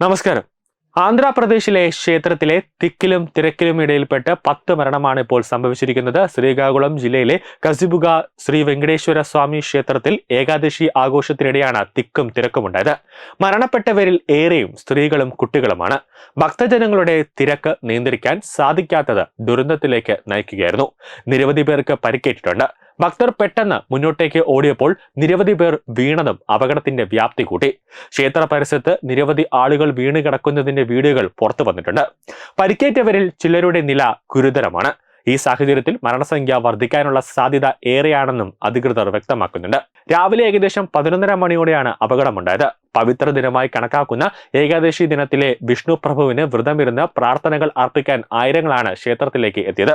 നമസ്കാരം. ആന്ധ്രാപ്രദേശിലെ ക്ഷേത്രത്തിലെ തിക്കിലും തിരക്കിലും ഇടയിൽപ്പെട്ട് പത്ത് മരണമാണ് ഇപ്പോൾ സംഭവിച്ചിരിക്കുന്നത്. ശ്രീകാകുളം ജില്ലയിലെ കസിബുഗ ശ്രീ വെങ്കടേശ്വര സ്വാമി ക്ഷേത്രത്തിൽ ഏകാദശി ആഘോഷത്തിനിടെയാണ് തിക്കും തിരക്കും തിരക്കുമുണ്ടായത് മരണപ്പെട്ടവരിൽ ഏറെയും സ്ത്രീകളും കുട്ടികളുമാണ്. ഭക്തജനങ്ങളുടെ തിരക്ക് നിയന്ത്രിക്കാൻ സാധിക്കാത്തത് ദുരന്തത്തിലേക്ക് നയിക്കുകയായിരുന്നു. നിരവധി പേർക്ക് പരിക്കേറ്റിട്ടുണ്ട്. ഭക്തർ പെട്ടെന്ന് മുന്നോട്ടേക്ക് ഓടിയപ്പോൾ നിരവധി പേർ വീണതും അപകടത്തിന്റെ വ്യാപ്തി കൂട്ടി. ക്ഷേത്ര പരിസരത്ത് നിരവധി ആളുകൾ വീണ് കിടക്കുന്നതിന്റെ വീഡിയോകൾ പുറത്തു വന്നിട്ടുണ്ട്. പരിക്കേറ്റവരിൽ ചിലരുടെ നില ഗുരുതരമാണ്. ഈ സാഹചര്യത്തിൽ മരണസംഖ്യ വർദ്ധിക്കാനുള്ള സാധ്യത ഏറെയാണെന്നും അധികൃതർ വ്യക്തമാക്കുന്നുണ്ട്. രാവിലെ ഏകദേശം പതിനൊന്നര മണിയോടെയാണ് അപകടമുണ്ടായത്. പവിത്ര ദിനമായി കണക്കാക്കുന്ന ഏകാദശി ദിനത്തിലെ വിഷ്ണു പ്രഭുവിന് വ്രതമിരുന്ന് പ്രാർത്ഥനകൾ അർപ്പിക്കാൻ ആയിരങ്ങളാണ് ക്ഷേത്രത്തിലേക്ക് എത്തിയത്.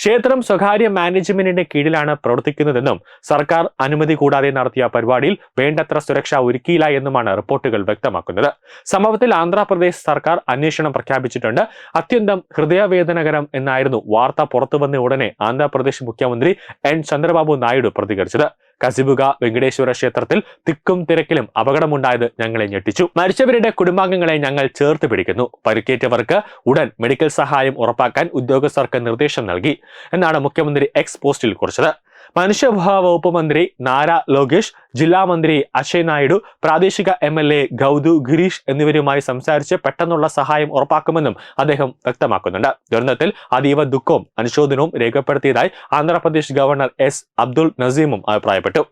ക്ഷേത്രം സ്വകാര്യ മാനേജ്മെന്റിന്റെ കീഴിലാണ് പ്രവർത്തിക്കുന്നതെന്നും സർക്കാർ അനുമതി കൂടാതെ നടത്തിയ പരിപാടിയിൽ വേണ്ടത്ര സുരക്ഷ ഒരുക്കിയില്ല എന്നുമാണ് റിപ്പോർട്ടുകൾ വ്യക്തമാക്കുന്നത്. സംഭവത്തിൽ ആന്ധ്രാപ്രദേശ് സർക്കാർ അന്വേഷണം പ്രഖ്യാപിച്ചിട്ടുണ്ട്. അത്യന്തം ഹൃദയവേദനകരം എന്നായിരുന്നു വാർത്ത പുറത്തുവന്ന ഉടനെ ആന്ധ്രാപ്രദേശ് മുഖ്യമന്ത്രി എൻ. ചന്ദ്രബാബു നായിഡു പ്രതികരിച്ചത്. കസിബുക വെങ്കടേശ്വര ക്ഷേത്രത്തിൽ തിക്കും തിരക്കിലും അപകടമുണ്ടായത് ഞങ്ങളെ ഞെട്ടിച്ചു. മരിച്ചവരുടെ കുടുംബാംഗങ്ങളെ ഞങ്ങൾ ചേർത്ത് പിടിക്കുന്നു. പരിക്കേറ്റവർക്ക് ഉടൻ മെഡിക്കൽ സഹായം ഉറപ്പാക്കാൻ ഉദ്യോഗസ്ഥർക്ക് നിർദ്ദേശം നൽകി. എന്നാണ് മുഖ്യമന്ത്രി എക്സ് പോസ്റ്റിൽ കുറിച്ചത്. മനുഷ്യവിഭവ വകുപ്പ് മന്ത്രി നാര ലോകേഷ് ജില്ലാ മന്ത്രി അക്ഷയ് നായിഡു പ്രാദേശിക M L A Gouthu Girish എന്നിവരുമായി സംസാരിച്ച് പെട്ടെന്നുള്ള സഹായം ഉറപ്പാക്കുമെന്നും അദ്ദേഹം വ്യക്തമാക്കുന്നുണ്ട്. ദുരന്തത്തിൽ അതീവ ദുഃഖവും അനുശോചനവും രേഖപ്പെടുത്തിയതായി ആന്ധ്രാപ്രദേശ് ഗവർണർ എസ് അബ്ദുൾ നസീമും അഭിപ്രായപ്പെട്ടു.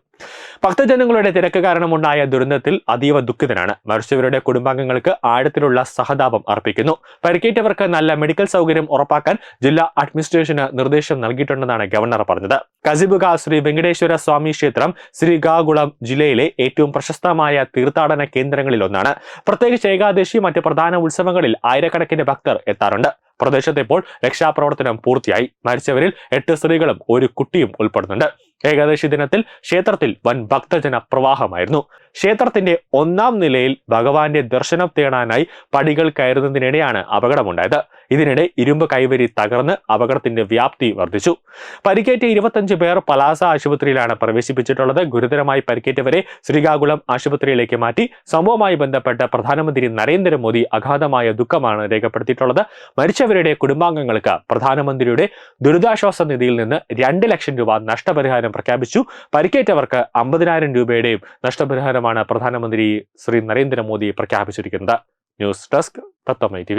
ഭക്തജനങ്ങളുടെ തിരക്ക് കാരണമുണ്ടായ ദുരന്തത്തിൽ അതീവ ദുഃഖിതനാണ്. മരിച്ചവരുടെ കുടുംബാംഗങ്ങൾക്ക് ആഴത്തിലുള്ള സഹതാപം അർപ്പിക്കുന്നു. പരിക്കേറ്റവർക്ക് നല്ല മെഡിക്കൽ സൗകര്യം ഉറപ്പാക്കാൻ ജില്ലാ അഡ്മിനിസ്ട്രേഷന് നിർദ്ദേശം നൽകിയിട്ടുണ്ടെന്നാണ് ഗവർണർ പറഞ്ഞത്. കസിബുക ശ്രീ വെങ്കടേശ്വര സ്വാമി ക്ഷേത്രം ശ്രീകാകുളം ജില്ലയിലെ ഏറ്റവും പ്രശസ്തമായ തീർത്ഥാടന കേന്ദ്രങ്ങളിൽ ഒന്നാണ്. പ്രത്യേകിച്ച് ഏകാദശി മറ്റ് പ്രധാന ഉത്സവങ്ങളിൽ ആയിരക്കണക്കിന് ഭക്തർ എത്താറുണ്ട്. പ്രദേശത്ത് ഇപ്പോൾ രക്ഷാപ്രവർത്തനം പൂർത്തിയായി. മരിച്ചവരിൽ എട്ട് സ്ത്രീകളും ഒരു കുട്ടിയും ഉൾപ്പെടുന്നുണ്ട്. ഏകാദശി ദിനത്തിൽ ക്ഷേത്രത്തിൽ വൻ ഭക്തജന പ്രവാഹമായിരുന്നു ക്ഷേത്രത്തിന്റെ ഒന്നാം നിലയിൽ ഭഗവാന്റെ ദർശനം തേടാനായി പടികൾ കയറുന്നതിനിടെയാണ് അപകടമുണ്ടായത്. ഇതിനിടെ ഇരുമ്പ് കൈവരി തകർന്ന് അപകടത്തിന്റെ വ്യാപ്തി വർദ്ധിച്ചു. പരിക്കേറ്റ ഇരുപത്തഞ്ച് പേർ പലാസ ആശുപത്രിയിലാണ് പ്രവേശിപ്പിച്ചിട്ടുള്ളത്. ഗുരുതരമായി പരിക്കേറ്റവരെ ശ്രീകാകുളം ആശുപത്രിയിലേക്ക് മാറ്റി. സംഭവവുമായി ബന്ധപ്പെട്ട് പ്രധാനമന്ത്രി നരേന്ദ്രമോദി അഗാധമായ ദുഃഖമാണ് രേഖപ്പെടുത്തിയിട്ടുള്ളത്. മരിച്ചവരുടെ കുടുംബാംഗങ്ങൾക്ക് പ്രധാനമന്ത്രിയുടെ ദുരിതാശ്വാസ നിധിയിൽ നിന്ന് രണ്ട് ലക്ഷം രൂപ നഷ്ടപരിഹാരം പ്രഖ്യാപിച്ചു. പരിക്കേറ്റവർക്ക് അമ്പതിനായിരം രൂപയുടെയും നഷ്ടപരിഹാരമാണ് പ്രധാനമന്ത്രി ശ്രീ നരേന്ദ്രമോദി പ്രഖ്യാപിച്ചിരിക്കുന്നത്. ന്യൂസ് ഡെസ്ക് തത്വമൈ ടി